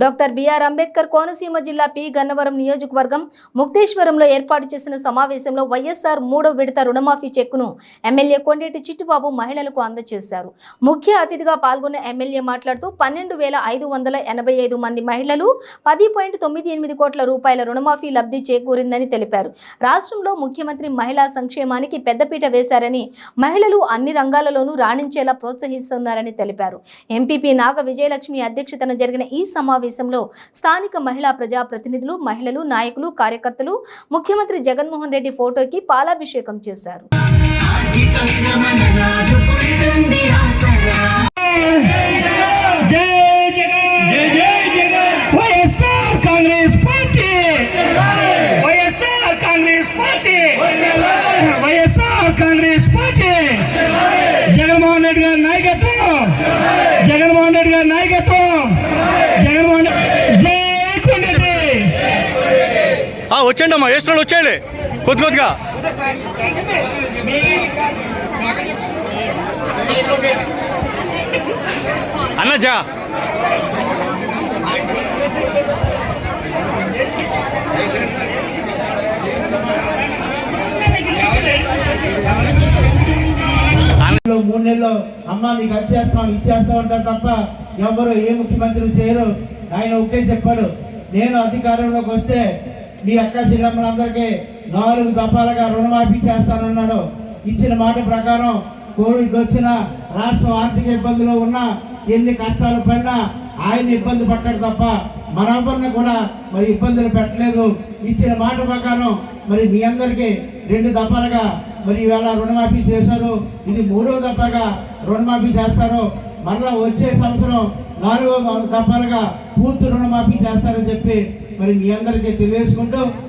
Doctor BR Ambedkar Konaseema జిల్లా P. Gannavaram నియోజకవర్గం ముక్తేశ్వరంలో ఏర్పాటు చేసిన సమావేశంలో వైఎస్ఆర్ మూడో విడత రుణమాఫీ చెక్కును ఎమ్మెల్యే కొండేటి చిట్టుబాబు మహిళలకు అందజేశారు. ముఖ్య అతిథిగా పాల్గొన్న ఎమ్మెల్యే మాట్లాడుతూ పన్నెండు వేల ఐదు వందల ఎనభై ఐదు మంది మహిళలు పది పాయింట్ తొమ్మిది ఎనిమిది కోట్ల రూపాయల రుణమాఫీ లబ్ధి చేకూరిందని తెలిపారు. రాష్ట్రంలో ముఖ్యమంత్రి మహిళా సంక్షేమానికి పెద్దపీట వేశారని మహిళలు అన్ని రంగాలలోనూ రాణించేలా ప్రోత్సహిస్తున్నారని తెలిపారు. ఎంపీపీ నాగ విజయలక్ష్మి అధ్యక్షతన జరిగిన ఈ సమావేశంలో స్థానిక మహిళా ప్రజా ప్రతినిధులు మహిళలు నాయకులు కార్యకర్తలు ముఖ్యమంత్రి జగన్మోహన్ రెడ్డి ఫోటోకి పాలాభిషేకం చేశారు. Congress YSR Congress YSR Congress party Jaganmohan Reddy గారి నాయకత్వం. జగన్మోహన్ రెడ్డి గారి నాయకత్వం. వచ్చేయండి అమ్మా వేసిన వాళ్ళు వచ్చేయండి. కొద్ది కొద్దిగా. అన్న జా. మూడు నెలలు అమ్మ నీకు అది చేస్తాం ఇది చేస్తాం అంటారు తప్ప ఎవరు ఏ ముఖ్యమంత్రి చేయరు. ఆయన ఒకటే చెప్పాడు నేను అధికారంలోకి వస్తే మీ అక్క చెల్లెమ్మలందరికీ నాలుగు దఫాలుగా రుణమాఫీ చేస్తానన్నాడు. ఇచ్చిన మాట ప్రకారం కోవిడ్ వచ్చిన రాష్ట్రం ఆర్థిక ఇబ్బందులు ఉన్నా ఎన్ని కష్టాలు పడినా ఆయన ఇబ్బంది పట్టాడు తప్ప మనందరిని కూడా మరి ఇబ్బందులు పెట్టలేదు. ఇచ్చిన మాట ప్రకారం మరి మీ అందరికీ రెండు దఫాలుగా మరి ఇవాళ రుణమాఫీ చేశారు. ఇది మూడో దఫాగా రుణమాఫీ చేస్తారు. మరలా వచ్చే సంవత్సరం నాలుగో దఫాలుగా పూర్తి రుణమాఫీ చేస్తారని చెప్పి మరి మీ అందరికీ తెలియజేసుకుంటూ